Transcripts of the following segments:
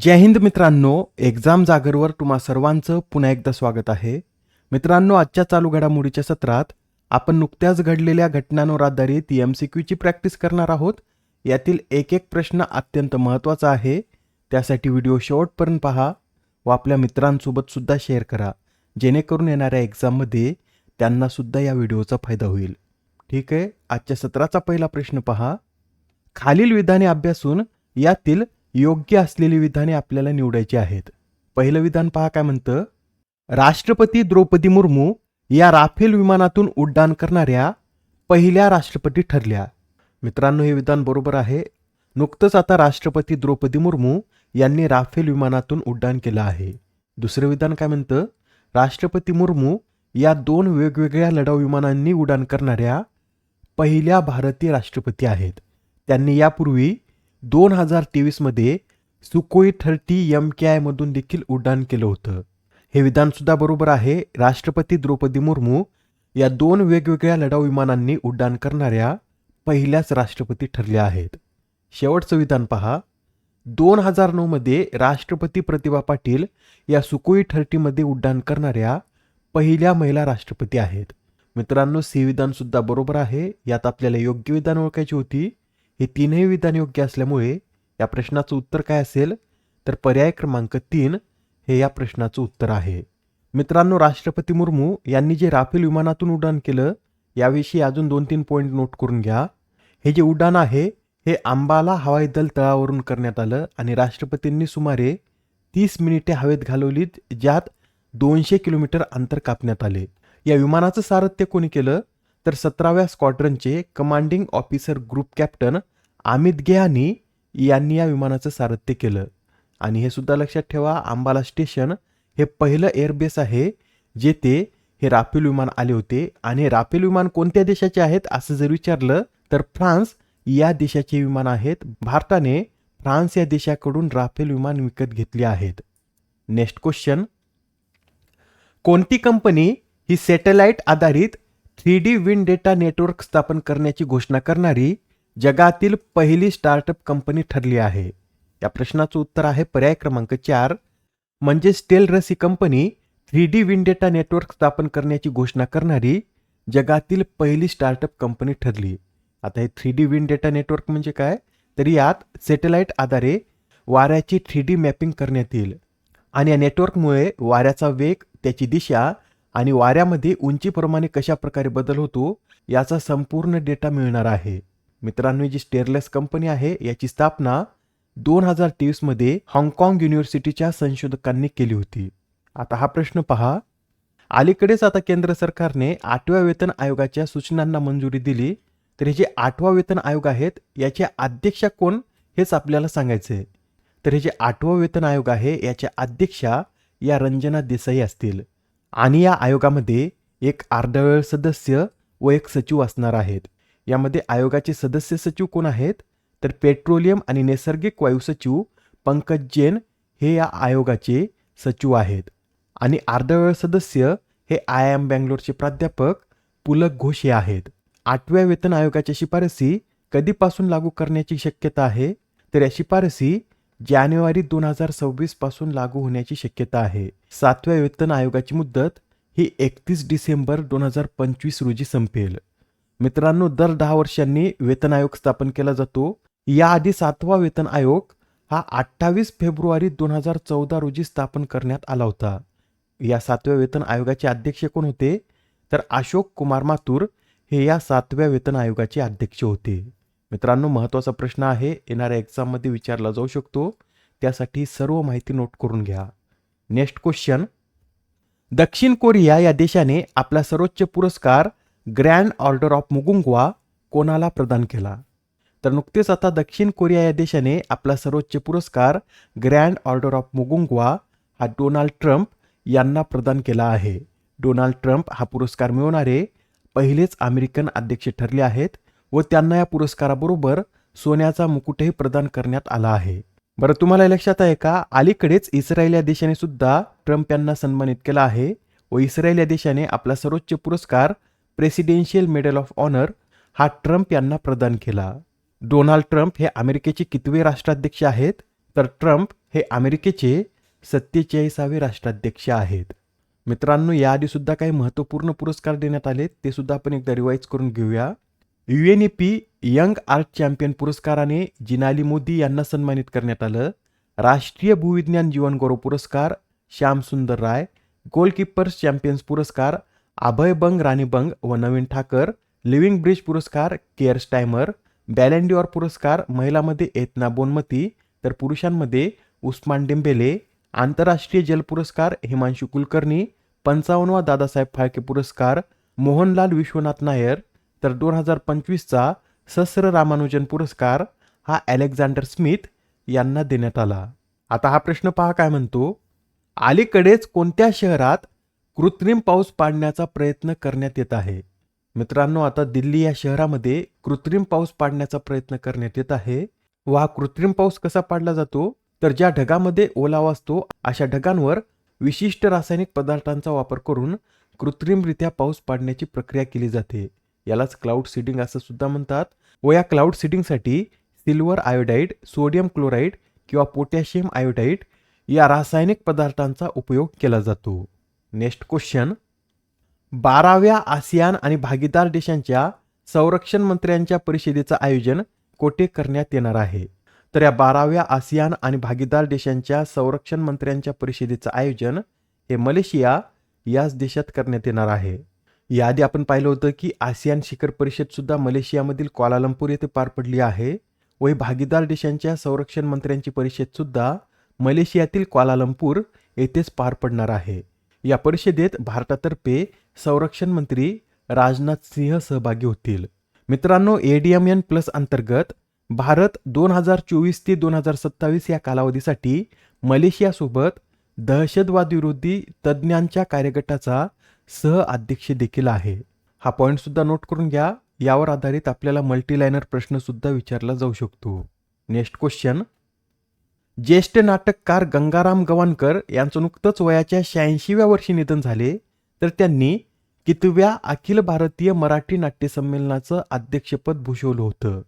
जय हिंद मित्रांनो एक्झाम जागरवर तुम्हा सर्वांचं पुन्हा एकदा स्वागत आहे. मित्रांनो आजच्या चालू घडामोडीच्या सत्रात आपण नुकत्याच घडलेल्या घटनांवर आधारित एम सी क्यूची प्रॅक्टिस करणार आहोत. यातील एक एक प्रश्न अत्यंत महत्त्वाचा आहे. त्यासाठी व्हिडिओ शेवटपर्यंत पहा व आपल्या मित्रांसोबतसुद्धा शेअर करा. जेणेकरून येणाऱ्या एक्झाममध्ये त्यांनासुद्धा या व्हिडिओचा फायदा होईल. ठीक आहे? आजच्या सत्राचा पहिला प्रश्न पहा. खालील विधाने अभ्यासून यातील योग्य असलेली विधाने आपल्याला निवडायची आहेत. पहिलं विधान पहा काय म्हणतं? राष्ट्रपती द्रौपदी मुर्मू या राफेल विमानातून उड्डाण करणाऱ्या पहिल्या राष्ट्रपती ठरल्या. मित्रांनो हे विधान बरोबर आहे. नुकतंच आता राष्ट्रपती द्रौपदी मुर्मू यांनी राफेल विमानातून उड्डाण केलं आहे. दुसरं विधान काय म्हणतं? राष्ट्रपती मुर्मू या दोन वेगवेगळ्या लढाऊ विमानांनी उड्डाण करणाऱ्या पहिल्या भारतीय राष्ट्रपती आहेत. त्यांनी यापूर्वी दोन हजार तेवीसमध्ये सुकोई थर्टी एम के आयमधून देखील उड्डाण केलं होतं. हे विधानसुद्धा बरोबर आहे. राष्ट्रपती द्रौपदी मुर्मू या दोन वेगवेगळ्या लढाऊ विमानांनी उड्डाण करणाऱ्या पहिल्याच राष्ट्रपती ठरल्या आहेत. शेवटचं विधान पहा. दोन हजार नऊमध्ये राष्ट्रपती प्रतिभा पाटील या सुकोई थर्टीमध्ये उड्डाण करणाऱ्या पहिल्या महिला राष्ट्रपती आहेत. मित्रांनो सी विधानसुद्धा बरोबर आहे. यात आपल्याला योग्य विधान ओळखायची होती. हे तीनही विधान योग्य असल्यामुळे या प्रश्नाचं उत्तर काय असेल? तर पर्याय क्रमांक तीन हे या प्रश्नाचं उत्तर आहे. मित्रांनो राष्ट्रपती मुर्मू यांनी जे राफेल विमानातून उड्डाण केलं याविषयी अजून दोन तीन पॉईंट नोट करून घ्या. हे जे उड्डाण आहे हे आंबाला हवाई दल तळावरून करण्यात आलं आणि राष्ट्रपतींनी सुमारे तीस मिनिटे हवेत घालवलीत ज्यात दोनशे किलोमीटर अंतर कापण्यात आले. या विमानाचं सारथ्य कोणी केलं? तर सतराव्या स्क्वॉड्रनचे commanding officer group captain Amit Gehani यांनी या विमानाचं सारथ्य केलं. आणि हे सुद्धा लक्षात ठेवा आंबाला स्टेशन हे पहिलं एअरबेस आहे जेथे हे राफेल विमान आले होते. आणि हे राफेल विमान कोणत्या देशाचे आहेत असं जर विचारलं तर फ्रान्स या देशाचे विमान आहेत. भारताने फ्रान्स या देशाकडून राफेल विमान विकत घेतले आहेत. नेक्स्ट क्वेश्चन कोणती कंपनी ही सॅटेलाइट आधारित three D wind data network स्थापन करण्याची घोषणा करणारी जगातील पहिली स्टार्टअप कंपनी ठरली आहे. या प्रश्नाचं उत्तर आहे पर्याय क्रमांक चार. म्हणजे स्टेलरस ही company three D wind data network स्थापन करण्याची घोषणा करणारी जगातील पहिली स्टार्टअप कंपनी ठरली. आता हे three D wind data network म्हणजे काय? तर यात सॅटेलाईट आधारे वाऱ्याची थ्री डी मॅपिंग करण्यात येईल. आणि या नेटवर्कमुळे वाऱ्याचा वेग त्याची दिशा आणि वाऱ्यामध्ये उंचीप्रमाणे कशा प्रकारे बदल होतो याचा संपूर्ण डेटा मिळणार आहे. मित्रांनो जी स्टेरलेस कंपनी आहे याची स्थापना दोन हजार तेवीसमध्ये हाँगकाँग युनिव्हर्सिटीच्या संशोधकांनी केली होती. आता हा प्रश्न पहा. अलीकडेच आता केंद्र सरकारने आठव्या वेतन आयोगाच्या सूचनांना मंजुरी दिली तर हे जे आठवा वेतन आयोग आहेत याचे अध्यक्षा कोण हेच आपल्याला सांगायचं आहे. तर हे जे आठवा वेतन आयोग आहे याच्या अध्यक्षा या रंजना देसाई असतील. आणि या आयोगामध्ये एक अर्धवेळ सदस्य व एक सचिव असणार आहेत. यामध्ये आयोगाचे सदस्य सचिव कोण आहेत? तर पेट्रोलियम आणि नैसर्गिक वायू सचिव पंकज जैन हे या आयोगाचे सचिव आहेत. आणि अर्धवेळ सदस्य हे आय एम बँगलोरचे प्राध्यापक पुलक घोष हे आहेत. आठव्या वेतन आयोगाच्या शिफारसी कधीपासून लागू करण्याची शक्यता आहे? तर या शिफारसी जानेवारी दोन हजार सव्वीसपासून लागू होण्याची शक्यता आहे. सातव्या वेतन आयोगाची मुदत ही एकतीस डिसेंबर दोन हजार पंचवीस रोजी संपेल. मित्रांनो दर दहा वर्षांनी वेतन आयोग स्थापन केला जातो. याआधी सातवा वेतन आयोग हा अठ्ठावीस फेब्रुवारी दोन हजार चौदा रोजी स्थापन करण्यात आला होता. या सातव्या वेतन आयोगाचे अध्यक्ष कोण होते? तर अशोक कुमार माथुर हे या सातव्या वेतन आयोगाचे अध्यक्ष होते. मित्रांनो महत्त्वाचा प्रश्न आहे येणाऱ्या एक्झाममध्ये विचारला जाऊ शकतो. त्यासाठी सर्व माहिती नोट करून घ्या. नेक्स्ट क्वेश्चन दक्षिण कोरिया या देशाने आपला सर्वोच्च पुरस्कार ग्रँड ऑर्डर ऑफ मुगुंगवा कोणाला प्रदान केला? तर नुकतेच आता दक्षिण कोरिया या देशाने आपला सर्वोच्च पुरस्कार ग्रँड ऑर्डर ऑफ मुगुंगवा हा डोनाल्ड ट्रम्प यांना प्रदान केला आहे. डोनाल्ड ट्रम्प हा पुरस्कार मिळवणारे पहिलेच अमेरिकन अध्यक्ष ठरले आहेत. व त्यांना या पुरस्काराबरोबर सोन्याचा मुकुटही प्रदान करण्यात आला आहे. बरं तुम्हाला लक्षात आहे का? अलीकडेच इस्रायल या देशाने सुद्धा ट्रम्प यांना सन्मानित केला आहे व इस्रायल या देशाने आपला सर्वोच्च पुरस्कार प्रेसिडेन्शियल मेडल ऑफ ऑनर हा ट्रम्प यांना प्रदान केला. डोनाल्ड ट्रम्प हे अमेरिकेचे कितवे राष्ट्राध्यक्ष आहेत? तर ट्रम्प हे अमेरिकेचे सत्तेचाळीसावे राष्ट्राध्यक्ष आहेत. मित्रांनो याआधी सुद्धा काही महत्त्वपूर्ण पुरस्कार देण्यात आले ते सुद्धा आपण एकदा रिवाईज करून घेऊया. युएनईपी यंग आर्ट चॅम्पियन पुरस्काराने जिनाली मोदी यांना सन्मानित करण्यात आलं. राष्ट्रीय भूविज्ञान जीवन गौरव पुरस्कार श्याम सुंदर राय. गोलकीपर्स चॅम्पियन्स पुरस्कार अभय बंग राणी बंग व नवीन ठाकर. लिव्हिंग ब्रिज पुरस्कार केअर स्टायमर बॅलेंडिओर पुरस्कार महिलामध्ये एतना बोनमती तर पुरुषांमध्ये उस्मान डेंबेले. आंतरराष्ट्रीय जल पुरस्कार हिमांशू कुलकर्णी. पंचावन्नवा दादासाहेब फाळके पुरस्कार मोहनलाल विश्वनाथ नायर. तर दोन हजार पंचवीसचा सहस्र रामानुजन पुरस्कार हा अलेक्झांडर स्मिथ यांना देण्यात आला. आता हा प्रश्न पहा काय म्हणतो? अलीकडेच कोणत्या शहरात कृत्रिम पाऊस पाडण्याचा प्रयत्न करण्यात येत आहे? मित्रांनो आता दिल्ली या शहरामध्ये कृत्रिम पाऊस पाडण्याचा प्रयत्न करण्यात येत आहे. व हा कृत्रिम पाऊस कसा पाडला जातो? तर ज्या ढगामध्ये ओलावा असतो अशा ढगांवर विशिष्ट रासायनिक पदार्थांचा वापर करून कृत्रिमरित्या पाऊस पाडण्याची प्रक्रिया केली जाते. यालाच क्लाउड सीडिंग असं सुद्धा म्हणतात. व या क्लाउड सीडिंगसाठी सिल्वर आयोडाईड सोडियम क्लोराईड किंवा पोटॅशियम आयोडाईड या रासायनिक पदार्थांचा उपयोग केला जातो. नेक्स्ट क्वेश्चन बाराव्या आसियान आणि भागीदार देशांच्या संरक्षण मंत्र्यांच्या परिषदेचं आयोजन कोठे करण्यात येणार आहे? तर या बाराव्या आसियान आणि भागीदार देशांच्या संरक्षण मंत्र्यांच्या परिषदेचं आयोजन हे मलेशिया याच देशात करण्यात येणार आहे. याआधी आपण पाहिलं होतं की आसियान शिखर परिषद सुद्धा मलेशियामधील क्वालालंपूर येथे पार पडली आहे. व ही भागीदार देशांच्या संरक्षण मंत्र्यांची परिषद सुद्धा मलेशियातील क्वालालंपूर येथेच पार पडणार आहे. या परिषदेत भारतातर्फे संरक्षण मंत्री राजनाथ सिंह सहभागी होतील. मित्रांनो एडीएमएन प्लस अंतर्गत भारत दोन हजार चोवीस ते दोन हजार सत्तावीस या कालावधीसाठी मलेशियासोबत दहशतवादविरोधी तज्ज्ञांच्या कार्यगटाचा सह अध्यक्ष देखील आहे. हा पॉईंट सुद्धा नोट करून घ्या. यावर आधारित आपल्याला मल्टीलायनर प्रश्न सुद्धा विचारला जाऊ शकतो. नेक्स्ट क्वेश्चन ज्येष्ठ नाटककार गंगाराम गवाणकर यांचं नुकतंच वयाच्या शहाऐंशीव्या वर्षी निधन झाले. तर त्यांनी कितव्या अखिल भारतीय मराठी नाट्य संमेलनाचं अध्यक्षपद भूषवलं होतं.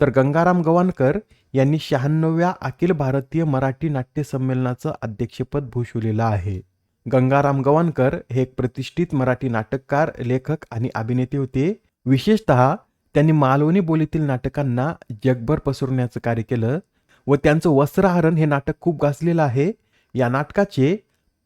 तर गंगाराम गवाणकर यांनी शहाण्णव्या अखिल भारतीय मराठी नाट्य संमेलनाचं अध्यक्षपद भूषवलेलं आहे. गंगाराम गवाणकर हे एक प्रतिष्ठित मराठी नाटककार लेखक आणि अभिनेते होते. विशेषतः त्यांनी मालवणी बोलीतील नाटकांना जगभर पसरवण्याचं कार्य केलं व त्यांचं वस्त्रहरण हे नाटक खूप गाजलेलं आहे. या नाटकाचे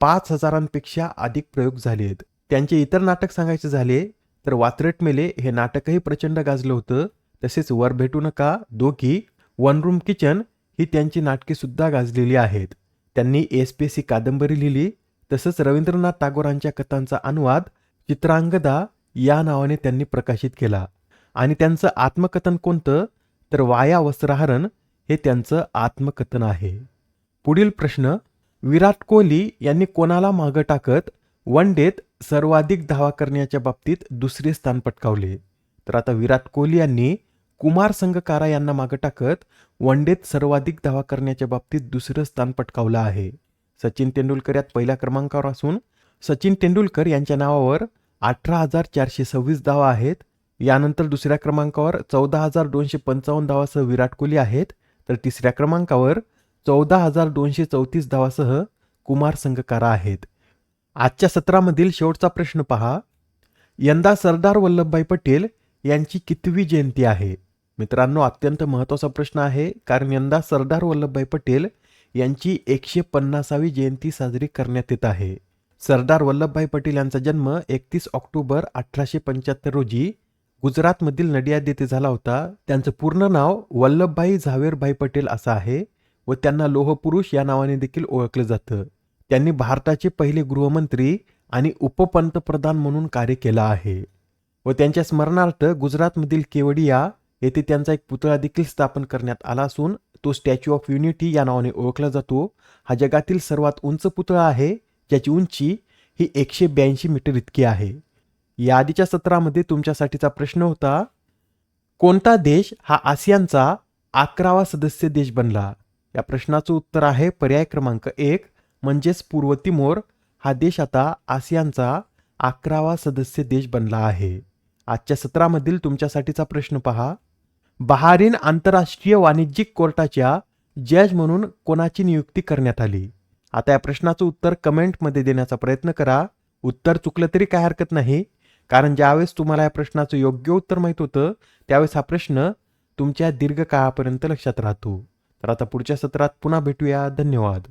पाच हजारांपेक्षा अधिक प्रयोग झाले आहेत. त्यांचे इतर नाटक सांगायचे झाले तर वात्रट मेले हे नाटकही प्रचंड गाजलं होतं. तसेच वर भेटू नका दोघी वन रूम किचन ही त्यांची नाटके सुद्धा गाजलेली आहेत. त्यांनी एसपीएससी कादंबरी लिहिली तसंच रवींद्रनाथ टागोरांच्या कथांचा अनुवाद चित्रांगदा या नावाने त्यांनी प्रकाशित केला. आणि त्यांचं आत्मकथन कोणतं? तर वाया वस्त्रहरण हे त्यांचं आत्मकथन आहे. पुढील प्रश्न विराट कोहली यांनी कोणाला मागं टाकत वन डेत सर्वाधिक धावा करण्याच्या बाबतीत दुसरे स्थान पटकावले? तर आता विराट कोहली यांनी कुमार संगकारा यांना मागं टाकत वन डेत सर्वाधिक धावा करण्याच्या बाबतीत दुसरं स्थान पटकावलं आहे. सचिन तेंडुलकर यात पहिल्या क्रमांकावर असून सचिन तेंडुलकर यांच्या नावावर अठरा हजार चारशे सव्वीस धावा आहेत. यानंतर दुसऱ्या क्रमांकावर चौदा हजार दोनशे पंचावन्न धावासह विराट कोहली आहेत. तर तिसऱ्या क्रमांकावर चौदा हजार दोनशे चौतीस धावासह कुमार संगकारा आहेत. आजच्या सत्रामधील शेवटचा प्रश्न पहा. यंदा सरदार वल्लभभाई पटेल यांची कितवी जयंती आहे? मित्रांनो अत्यंत महत्त्वाचा प्रश्न आहे कारण यंदा सरदार वल्लभभाई पटेल यांची एकशे पन्नासावी जयंती साजरी करण्यात येत आहे. सरदार वल्लभभाई पटेल यांचा जन्म एकतीस ऑक्टोबर अठराशे पंच्याहत्तर रोजी गुजरातमधील नडियाद येथे झाला होता. त्यांचं पूर्ण नाव वल्लभभाई झावेरभाई पटेल असं आहे व त्यांना लोहपुरुष या नावाने देखील ओळखलं जातं. त्यांनी भारताचे पहिले गृहमंत्री आणि उपपंतप्रधान म्हणून कार्य केलं आहे व त्यांच्या स्मरणार्थ गुजरातमधील केवडिया येथे त्यांचा एक पुतळा देखील स्थापन करण्यात आला असून तो स्टॅच्यू ऑफ युनिटी या नावाने ओळखला जातो. हा जगातील सर्वात उंच पुतळा आहे. ज्याची उंची ही एकशे ब्याऐंशी मीटर इतकी आहे. या आधीच्या सत्रामध्ये तुमच्यासाठीचा प्रश्न होता कोणता देश हा आसियानचा अकरावा सदस्य देश बनला? या प्रश्नाचं उत्तर आहे पर्याय क्रमांक एक. म्हणजेच पूर्व तिमोर हा देश आता आसियानचा अकरावा सदस्य देश बनला आहे. आजच्या सत्रामधील तुमच्यासाठीचा प्रश्न पहा. बहारीन आंतरराष्ट्रीय वाणिज्यिक कोर्टाच्या जज म्हणून कोणाची नियुक्ती करण्यात आली? आता या प्रश्नाचं उत्तर कमेंटमध्ये देण्याचा प्रयत्न करा. उत्तर चुकलं तरी काय हरकत नाही. कारण ज्यावेळेस तुम्हाला या प्रश्नाचं योग्य उत्तर माहीत होतं त्यावेळेस हा प्रश्न तुमच्या दीर्घकाळापर्यंत लक्षात राहतो. तर आता पुढच्या सत्रात पुन्हा भेटूया. धन्यवाद.